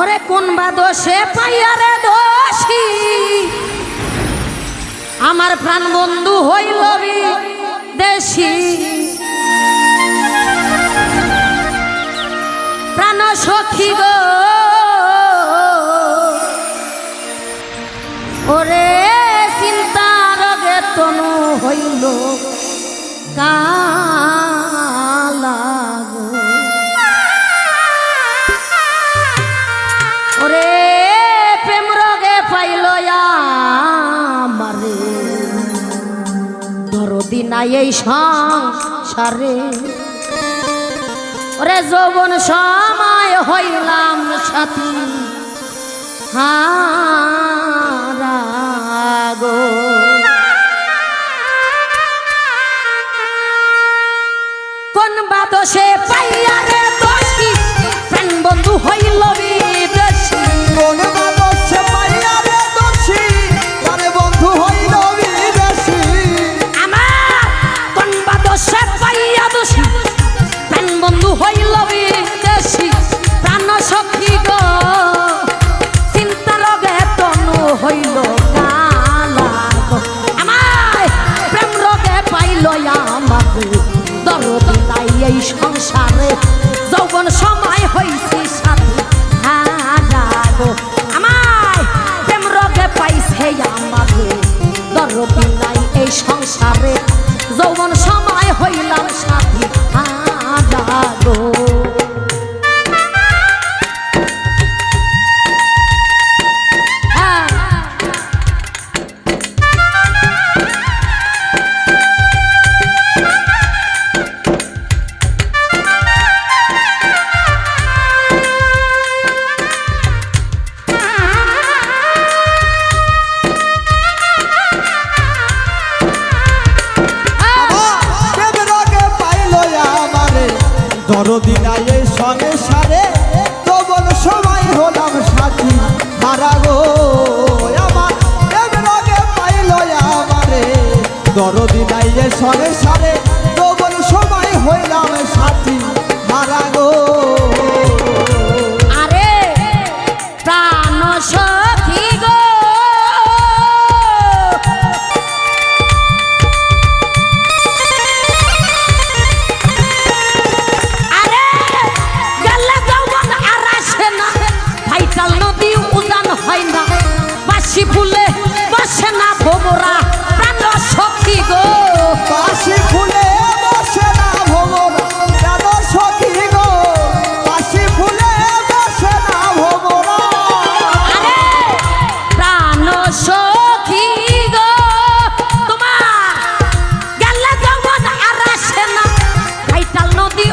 ওরে কোন বা দোষে পাইয়ারে দোষী? আমার প্রাণ বন্ধু হইল দেশি। প্রাণ সখী গো। ওরে চিন্তা রোগে তনু হইল গা নাই এই সংসারে। ওরে যৌবন সময় হইলাম সাথী হারাগো কোন বাদশে পাইয়া রে আরতি নাই এই সংসারে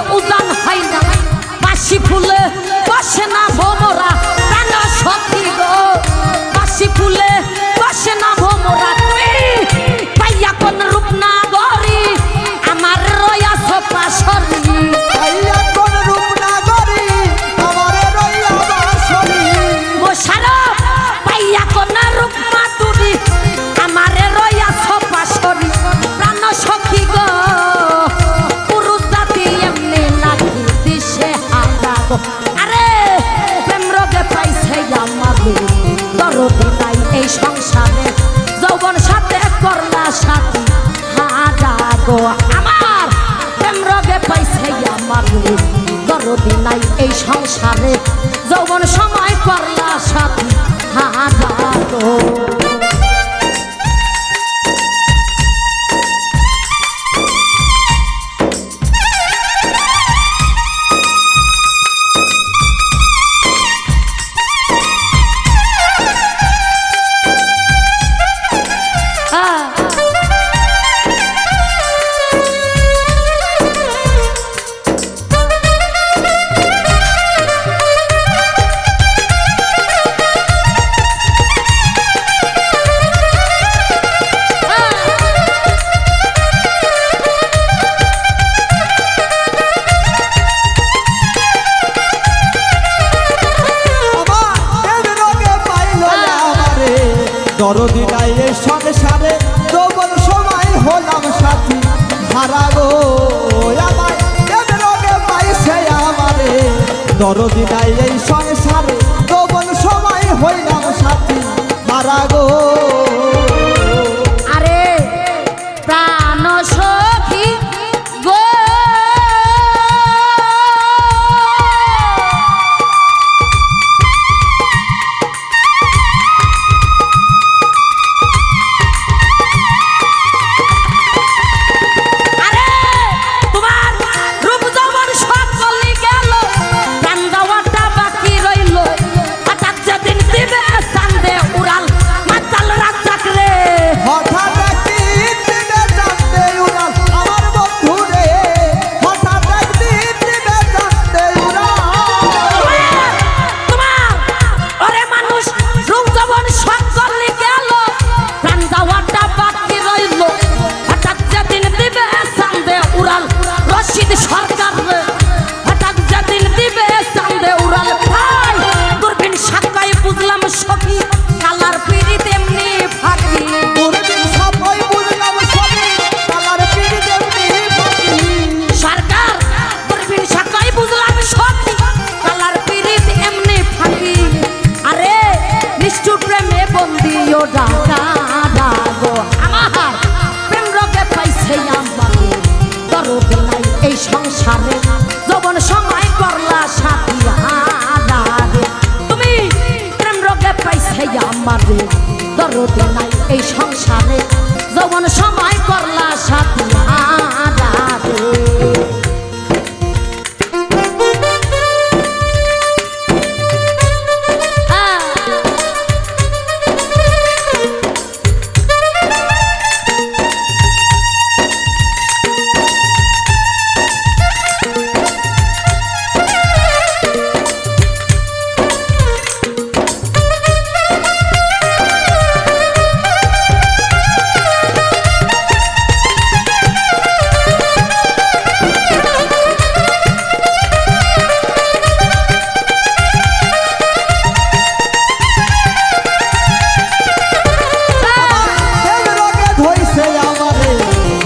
usar এই সংসারে যৌবন সাথে করলা সাথী। হাজা গো, আমার রোগে পাইছে আমার দরদি নাই এই সংসারে যৌবন সময় করলা সাথী। হাজা গো। দরদ গায়ে সংসারে যৌবন সময় হলাম সাথী। হারা গো, আমায় সংসারে যৌবন সময় হইলাম সাথী। হারা গো দরদি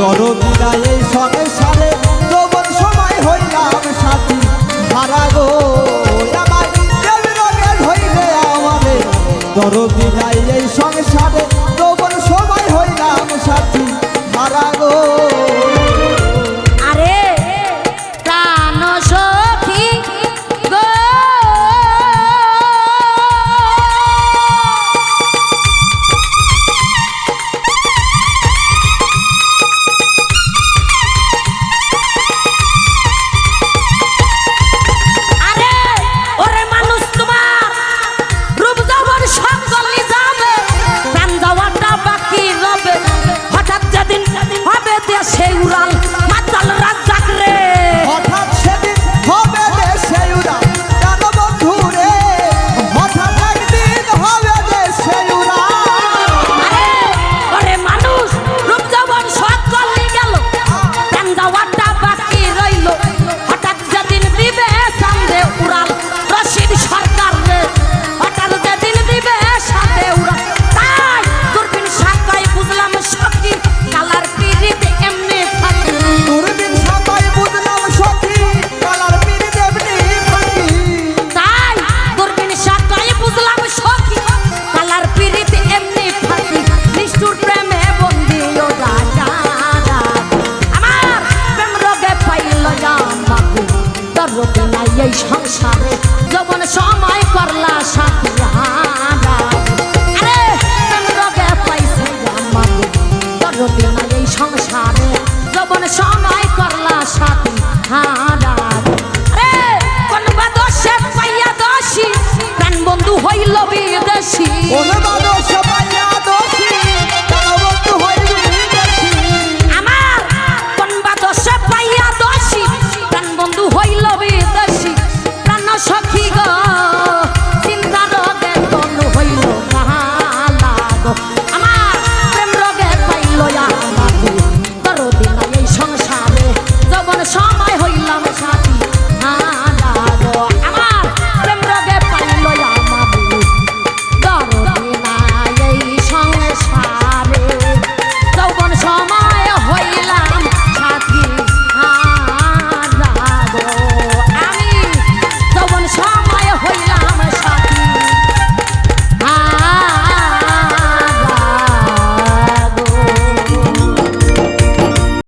চরগুলা এই সংসারে যৌবন সময় হইলাম সাথী হারা গো। আমার হইলে আমাদের। দরদিলাই এই সংসার